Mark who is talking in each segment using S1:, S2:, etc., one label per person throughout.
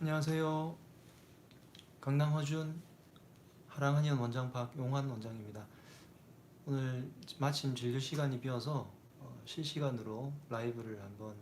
S1: 안녕하세요. 강남 허준 하랑한의원 원장 박용환 원장입니다. 오늘 마침 진료 시간이 비어서 어, 실시간으로 라이브를 한번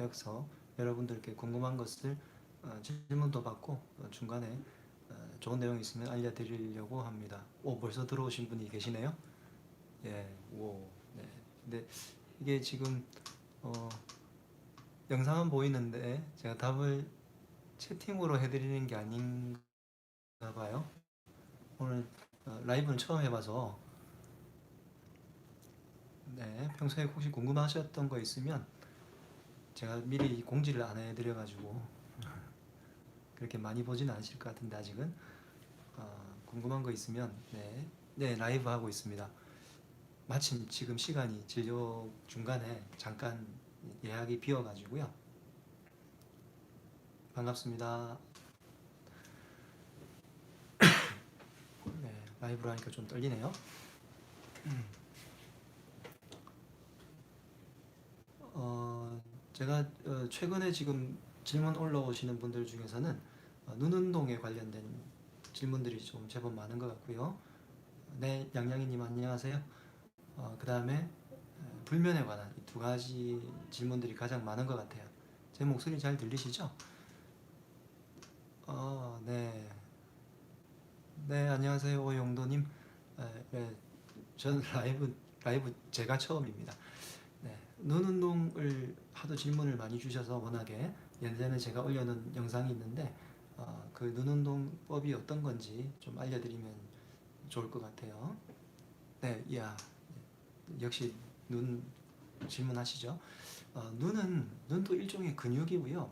S1: 해서 여러분들께 궁금한 것을 어, 질문도 받고 어, 중간에 어, 좋은 내용 있으면 알려드리려고 합니다. 오 벌써 들어오신 분이 계시네요. 예, 오, 네. 근데 이게 지금 어, 영상은 보이는데 제가 답을 채팅으로 해드리는 게 아닌가 봐요. 오늘 어, 라이브는 처음 해봐서 네 평소에 혹시 궁금하셨던 거 있으면 제가 미리 공지를 안 해드려가지고 그렇게 많이 보지는 않으실 것 같은데 아직은 어, 궁금한 거 있으면 네, 네 라이브 하고 있습니다. 마침 지금 시간이 진료 중간에 잠깐 예약이 비어가지고요. 반갑습니다. 네, 라이브로 하니까 좀 떨리네요. 어, 제가 어, 최근에 지금 질문 올라오시는 분들 중에서는 어, 눈 운동에 관련된 질문들이 좀 제법 많은 것 같고요. 네, 양양이님 안녕하세요. 어, 그 다음에 불면에 관한 이두 가지 질문들이 가장 많은 것 같아요. 제 목소리 잘 들리시죠? 어, 네. 네, 안녕하세요. 오용도님. 에, 네, 저는 라이브, 라이브 제가 처음입니다. 네, 눈 운동을 하도 질문을 많이 주셔서 워낙에 예전에 제가 올려놓은 영상이 있는데 어, 그눈 운동법이 어떤 건지 좀 알려드리면 좋을 것 같아요. 네, 이야. 역시 눈 질문하시죠. 어, 눈은 눈도 일종의 근육이고요.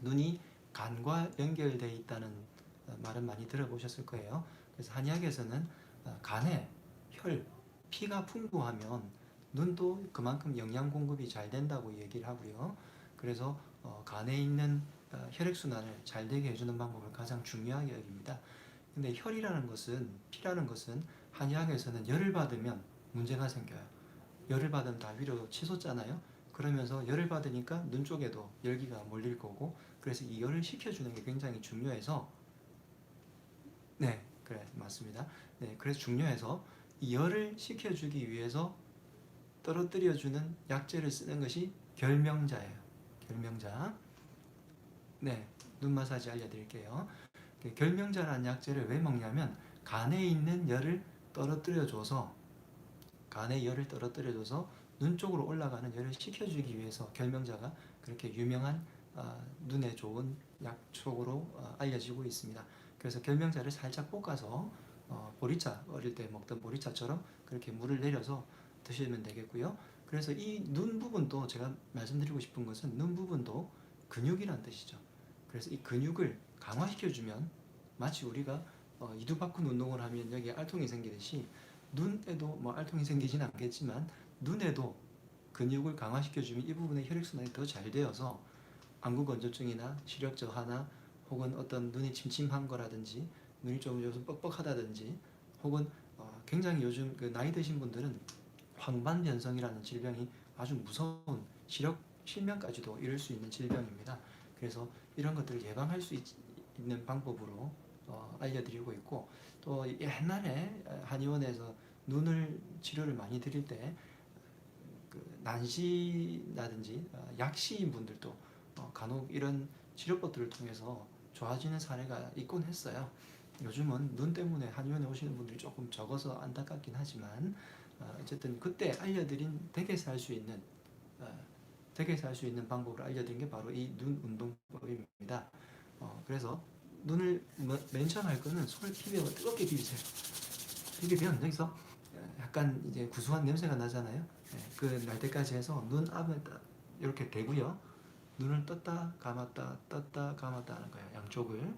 S1: 눈이 간과 연결되어 있다는 어, 말은 많이 들어보셨을 거예요. 그래서 한의학에서는 어, 간에 혈, 피가 풍부하면 눈도 그만큼 영양 공급이 잘 된다고 얘기를 하고요. 그래서 어, 간에 있는 어, 혈액순환을 잘 되게 해주는 방법을 가장 중요하게 여깁니다. 근데 혈이라는 것은 피라는 것은 한의학에서는 열을 받으면 문제가 생겨요. 열을 받으면 다 위로 치솟잖아요. 그러면서 열을 받으니까 눈 쪽에도 열기가 몰릴 거고 그래서 이 열을 식혀주는 게 굉장히 중요해서 네 그래 맞습니다. 네 그래서 중요해서 이 열을 식혀주기 위해서 떨어뜨려주는 약재를 쓰는 것이 결명자예요. 결명자. 네, 눈 마사지 알려드릴게요. 그 결명자라는 약재를 왜 먹냐면 간에 있는 열을 떨어뜨려줘서 간의 열을 떨어뜨려줘서 눈 쪽으로 올라가는 열을 식혀주기 위해서 결명자가 그렇게 유명한 어, 눈에 좋은 약초로 어, 알려지고 있습니다. 그래서 결명자를 살짝 볶아서 어, 보리차 어릴 때 먹던 보리차처럼 그렇게 물을 내려서 드시면 되겠고요. 그래서 이 눈 부분도 제가 말씀드리고 싶은 것은 눈 부분도 근육이란 뜻이죠. 그래서 이 근육을 강화시켜주면 마치 우리가 어, 이두박근 운동을 하면 여기에 알통이 생기듯이 눈에도 뭐 알통이 생기지는 않겠지만 눈에도 근육을 강화시켜주면 이 부분의 혈액순환이 더 잘 되어서 안구 건조증이나 시력 저하나 혹은 어떤 눈이 침침한 거라든지 눈이 좀 요즘 뻑뻑하다든지 혹은 어, 굉장히 요즘 그 나이 드신 분들은 황반변성이라는 질병이 아주 무서운 시력 실명까지도 이룰 수 있는 질병입니다. 그래서 이런 것들을 예방할 수 있, 는 방법으로 어, 알려드리고 있고 또 옛날에 한의원에서 눈을 치료를 많이 드릴 때 그 난시라든지 어, 약시인 분들도 어, 간혹 이런 치료법들을 통해서 좋아지는 사례가 있곤 했어요. 요즘은 눈 때문에 한의원에 오시는 분들이 조금 적어서 안타깝긴 하지만 어, 어쨌든 그때 알려드린 댁에서 할 수 있는 댁에서 할 수 있는 방법을 알려드린 게 바로 이 눈 운동법입니다. 그래서 눈을 맨 처음 할 거는 손을 비벼 뜨겁게 비비세요. 비비면 여기서 약간 이제 구수한 냄새가 나잖아요. 그 날 때까지 해서 눈 앞에 이렇게 대고요. 눈을 떴다 감았다 떴다 감았다 하는 거예요. 양쪽을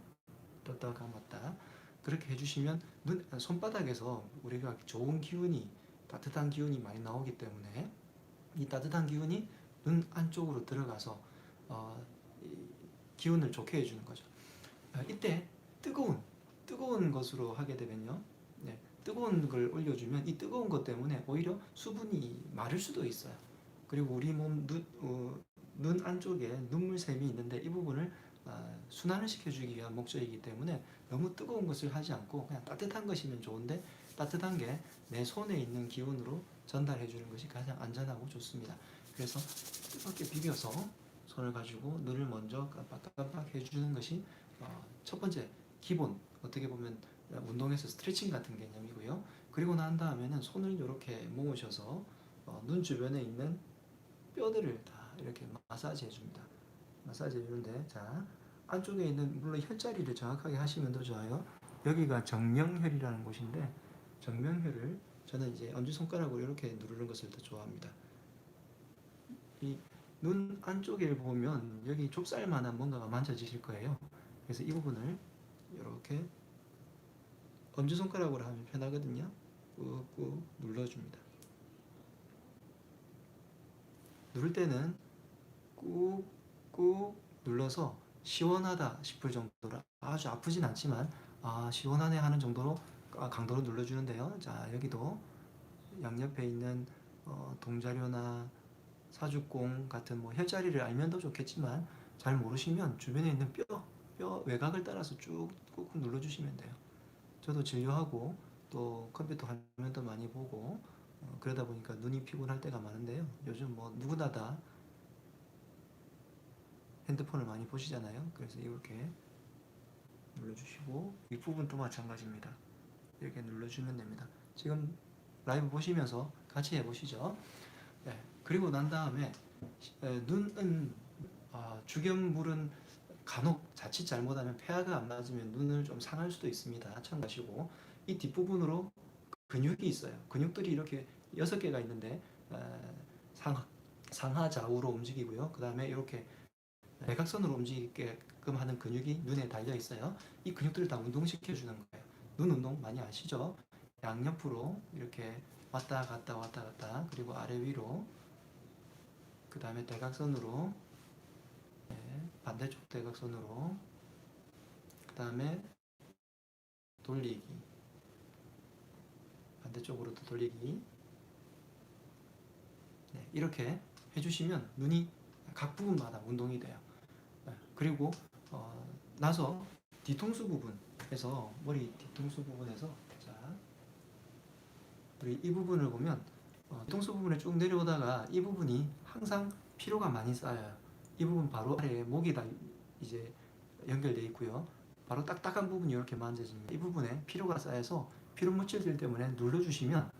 S1: 떴다 감았다 그렇게 해주시면 눈 손바닥에서 우리가 좋은 기운이 따뜻한 기운이 많이 나오기 때문에 이 따뜻한 기운이 눈 안쪽으로 들어가서 어, 기운을 좋게 해주는 거죠. 아, 이때 뜨거운 뜨거운 것으로 하게 되면요. 네, 뜨거운 걸 올려주면 이 뜨거운 것 때문에 오히려 수분이 마를 수도 있어요. 그리고 우리 몸 눈, 어, 눈 안쪽에 눈물샘이 있는데 이 부분을 어, 순환을 시켜주기 위한 목적이기 때문에 너무 뜨거운 것을 하지 않고 그냥 따뜻한 것이면 좋은데 따뜻한 게 내 손에 있는 기운으로 전달해 주는 것이 가장 안전하고 좋습니다. 그래서 뜨겁게 비벼서 손을 가지고 눈을 먼저 깜빡깜빡 해주는 것이 어, 첫 번째 기본 어떻게 보면 운동에서 스트레칭 같은 개념이고요. 그리고 난 다음에는 손을 이렇게 모으셔서 어, 눈 주변에 있는 뼈들을 다 이렇게 마사지 해줍니다. 마사지 해주는데 자 안쪽에 있는 물론 혈자리를 정확하게 하시면 더 좋아요. 여기가 정명혈이라는 곳인데 정명혈을 저는 이제 엄지 손가락으로 이렇게 누르는 것을 더 좋아합니다. 이 눈 안쪽에 보면 여기 좁쌀만한 뭔가가 만져지실 거예요. 그래서 이 부분을 이렇게 엄지 손가락으로 하면 편하거든요. 꾹꾹 눌러줍니다. 누를 때는 꾹꾹 눌러서 시원하다 싶을 정도로 아주 아프진 않지만 아 시원하네 하는 정도로 아, 강도로 눌러주는데요. 자 여기도 양옆에 있는 어, 동자료나 사죽공 같은 뭐 혈자리를 알면 더 좋겠지만 잘 모르시면 주변에 있는 뼈, 뼈 외곽을 따라서 쭉 꾹꾹 눌러주시면 돼요. 저도 진료하고 또 컴퓨터 화면도 많이 보고 어, 그러다 보니까 눈이 피곤할 때가 많은데요. 요즘 뭐 누구나 다 핸드폰을 많이 보시잖아요. 그래서 이렇게 눌러주시고 윗부분도 마찬가지입니다. 이렇게 눌러주면 됩니다. 지금 라이브 보시면서 같이 해보시죠. 네. 그리고 난 다음에 에, 눈은 아, 주견물은 간혹 자칫 잘못하면 폐하가 안 맞으면 눈을 좀 상할 수도 있습니다. 참고하시고 이 뒷부분으로 근육이 있어요. 근육들이 이렇게 여섯 개가 있는데 에, 상, 상하 좌우로 움직이고요. 그 다음에 이렇게 대각선으로 움직이게끔 하는 근육이 눈에 달려 있어요. 이 근육들을 다 운동시켜 주는 거예요. 눈 운동 많이 아시죠? 양옆으로 이렇게 왔다 갔다 왔다 갔다 그리고 아래 위로 그 다음에 대각선으로 네, 반대쪽 대각선으로 그 다음에 돌리기 반대쪽으로도 돌리기 네, 이렇게 해주시면 눈이 각 부분마다 운동이 돼요. 네, 그리고 어, 나서 뒤통수 부분에서 머리 뒤통수 부분에서 자 우리 이 부분을 보면 어, 뒤통수 부분에 쭉 내려오다가 이 부분이 항상 피로가 많이 쌓여요. 이 부분 바로 아래에 목이 다 이제 연결돼 있고요. 바로 딱딱한 부분이 이렇게 만져집니다. 이 부분에 피로가 쌓여서 피로 물질들 때문에 눌러주시면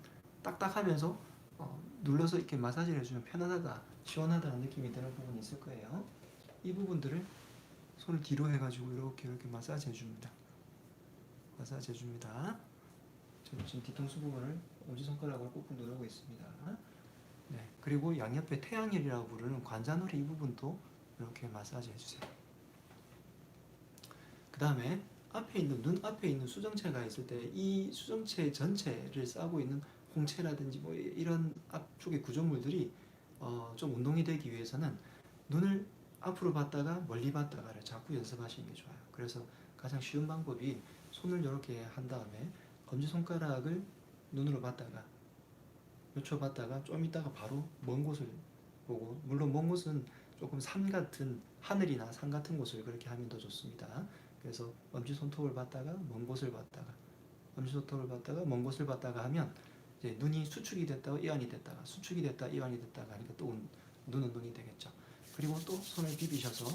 S1: 딱딱하면서 어, 눌러서 이렇게 마사지를 해주면 편안하다, 시원하다는 느낌이 드는 부분이 있을 거예요. 이 부분들을 손을 뒤로 해가지고 이렇게 이렇게 마사지 해줍니다. 마사지 해줍니다. 저는 지금 뒤통수 부분을 엄지손가락으로 꾹꾹 누르고 있습니다. 네, 그리고 양옆에 태양혈이라고 부르는 관자놀이 이 부분도 이렇게 마사지 해주세요. 그 다음에 앞에 있는 눈 앞에 있는 수정체가 있을 때 이 수정체 전체를 싸고 있는 홍채라든지 뭐 이런 앞쪽의 구조물들이 어, 좀 운동이 되기 위해서는 눈을 앞으로 봤다가 멀리 봤다가를 자꾸 연습하시는 게 좋아요. 그래서 가장 쉬운 방법이 손을 이렇게 한 다음에 엄지 손가락을 눈으로 봤다가 몇 초 봤다가 좀 있다가 바로 먼 곳을 보고 물론 먼 곳은 조금 산 같은 하늘이나 산 같은 곳을 그렇게 하면 더 좋습니다. 그래서 엄지 손톱을 봤다가 먼 곳을 봤다가 엄지 손톱을 봤다가 먼 곳을 봤다가 하면 이제 눈이 수축이 됐다가 이완이 됐다가 수축이 됐다 이완이 됐다가 하니까 또눈 운동이 되겠죠. 그리고 또 손을 비비셔서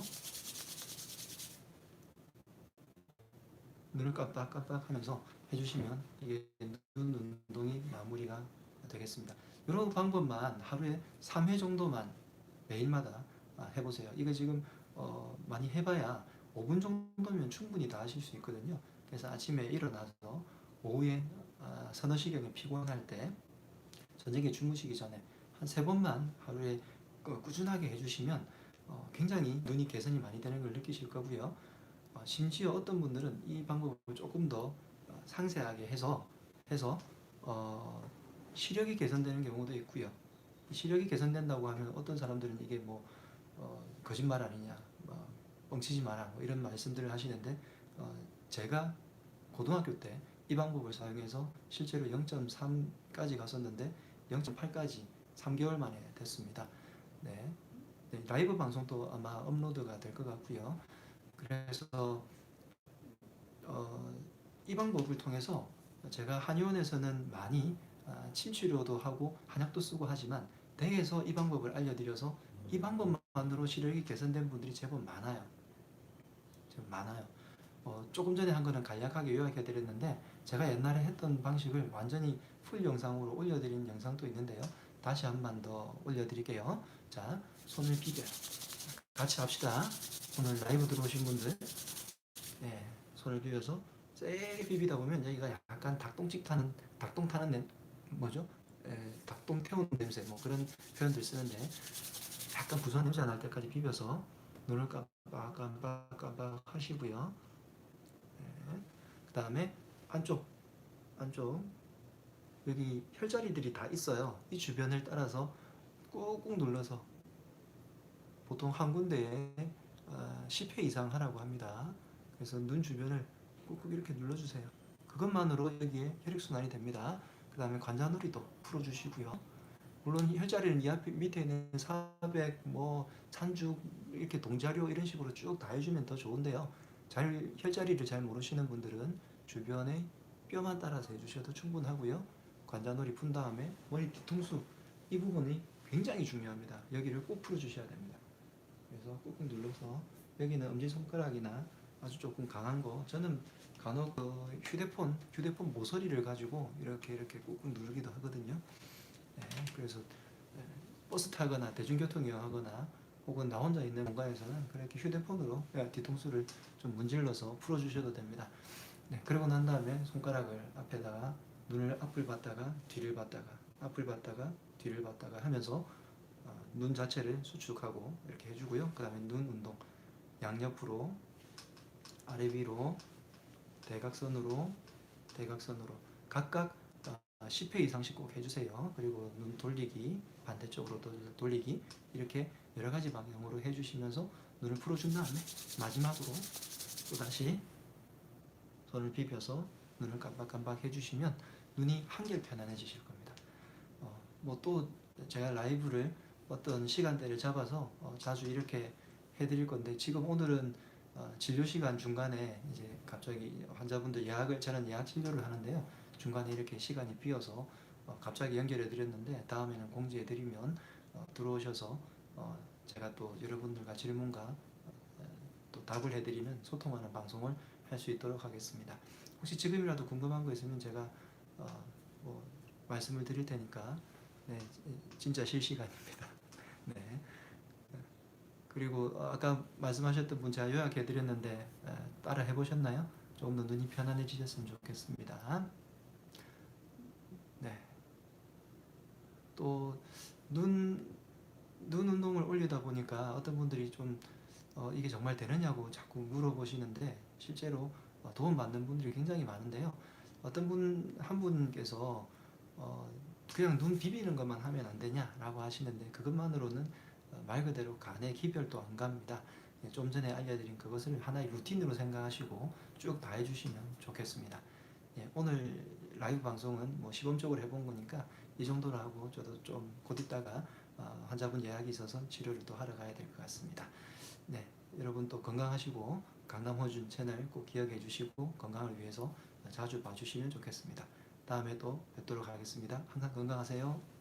S1: 눈을 깜빡깜빡 하면서 해주시면 이게 눈 운동이 마무리가 되겠습니다. 이런 방법만 하루에 3회 정도만 매일마다 아, 해보세요. 이거 지금 어, 많이 해봐야 5분 정도면 충분히 다 하실 수 있거든요. 그래서 아침에 일어나서 오후에 아, 서너 시경에 피곤할 때 저녁에 주무시기 전에 한 세 번만 하루에 그 꾸준하게 해주시면 어, 굉장히 눈이 개선이 많이 되는 걸 느끼실 거고요. 어, 심지어 어떤 분들은 이 방법을 조금 더 어, 상세하게 해서 해서 어, 시력이 개선되는 경우도 있고요. 이 시력이 개선된다고 하면 어떤 사람들은 이게 뭐 어, 거짓말 아니냐, 뭐, 뻥치지 마라 뭐 이런 말씀들을 하시는데 어, 제가 고등학교 때 이 방법을 사용해서 실제로 0.3까지 갔었는데 0.8까지 3개월 만에 됐습니다. 네. 네, 라이브 방송도 아마 업로드가 될 것 같고요. 그래서 어, 이 방법을 통해서 제가 한의원에서는 많이 아, 침치료도 하고 한약도 쓰고 하지만 댁에서 이 방법을 알려드려서 이 방법만으로 시력이 개선된 분들이 제법 많아요. 제법 많아요. 어, 조금 전에 한 거는 간략하게 요약해드렸는데 제가 옛날에 했던 방식을 완전히 풀 영상으로 올려드린 영상도 있는데요. 다시 한 번 더 올려드릴게요. 자, 손을 비벼요. 같이 합시다. 오늘 라이브 들어오신 분들, 네, 손을 비벼서 세게 비비다 보면 여기가 약간 닭똥집 타는 닭똥 타는 냄 뭐죠? 에, 닭똥 태우는 냄새 뭐 그런 표현들 쓰는데 약간 구수한 냄새 날 때까지 비벼서 눈을 깜빡 깜빡 깜빡 하시고요. 네. 그 다음에 안쪽 안쪽 여기 혈자리들이 다 있어요. 이 주변을 따라서 꾹꾹 눌러서 보통 한 군데에 아, 10회 이상 하라고 합니다. 그래서 눈 주변을 꾹꾹 이렇게 눌러주세요. 그것만으로 여기에 혈액순환이 됩니다. 그 다음에 관자놀이도 풀어주시고요. 물론 혈자리는 이 앞에 밑에 있는 사백, 뭐 산죽, 이렇게 동자료 이런 식으로 쭉 다 해주면 더 좋은데요. 잘 혈자리를 잘 모르시는 분들은 주변에 뼈만 따라서 해주셔도 충분하고요. 관자놀이 푼 다음에 머리 뒤통수 이 부분이 굉장히 중요합니다. 여기를 꼭 풀어주셔야 됩니다. 그래서 꾹꾹 눌러서 여기는 엄지 손가락이나 아주 조금 강한 거 저는 간혹 그 휴대폰 휴대폰 모서리를 가지고 이렇게 이렇게 꾹꾹 누르기도 하거든요. 네, 그래서 네, 버스 타거나 대중교통 이용하거나 혹은 나 혼자 있는 공간에서는 그렇게 휴대폰으로 뒤통수를 좀 문질러서 풀어주셔도 됩니다. 네, 그러고 난 다음에 손가락을 앞에다가 눈을 앞을 봤다가 뒤를 봤다가 앞을 봤다가 뒤를 봤다가 하면서 어, 눈 자체를 수축하고 이렇게 해주고요. 그 다음에 눈 운동 양옆으로 아래 위로 대각선으로 대각선으로 각각 어, 10회 이상씩 꼭 해주세요. 그리고 눈 돌리기 반대쪽으로 돌- 돌리기 이렇게 여러 가지 방향으로 해주시면서 눈을 풀어준 다음에 마지막으로 또 다시 손을 비벼서 눈을 깜빡깜빡 해주시면 눈이 한결 편안해지실 겁니다. 어, 뭐또 제가 라이브를 어떤 시간대를 잡아서 어, 자주 이렇게 해드릴 건데 지금 오늘은 어, 진료 시간 중간에 이제 갑자기 환자분들 예약을 저는 예약 진료를 하는데요 중간에 이렇게 시간이 비어서 어, 갑자기 연결해 드렸는데 다음에는 공지해 드리면 어, 들어오셔서 어, 제가 또 여러분들과 질문과 어, 또 답을 해드리는 소통하는 방송을 할 수 있도록 하겠습니다. 혹시 지금이라도 궁금한 거 있으면 제가 어, 뭐 말씀을 드릴 테니까 네, 진짜 실시간입니다. 네. 그리고 어, 아까 말씀하셨던 분 제가 요약해 드렸는데 따라 해보셨나요? 조금 더 눈이 편안해지셨으면 좋겠습니다. 네. 또 눈 눈 운동을 올리다 보니까 어떤 분들이 좀 어, 이게 정말 되느냐고 자꾸 물어보시는데 실제로 어, 도움 받는 분들이 굉장히 많은데요. 어떤 분 한 분께서 어, 그냥 눈 비비는 것만 하면 안 되냐라고 하시는데 그것만으로는 어, 말 그대로 간의 기별도 안 갑니다. 예, 좀 전에 알려드린 그것을 하나의 루틴으로 생각하시고 쭉 다 해주시면 좋겠습니다. 예, 오늘 라이브 방송은 뭐 시범적으로 해본 거니까 이 정도로 하고 저도 좀 곧 있다가 어, 환자분 예약이 있어서 치료를 또 하러 가야 될 것 같습니다. 네, 여러분 또 건강하시고 강남호준 채널 꼭 기억해 주시고 건강을 위해서 자주 봐주시면 좋겠습니다. 다음에 또 뵙도록 하겠습니다. 항상 건강하세요.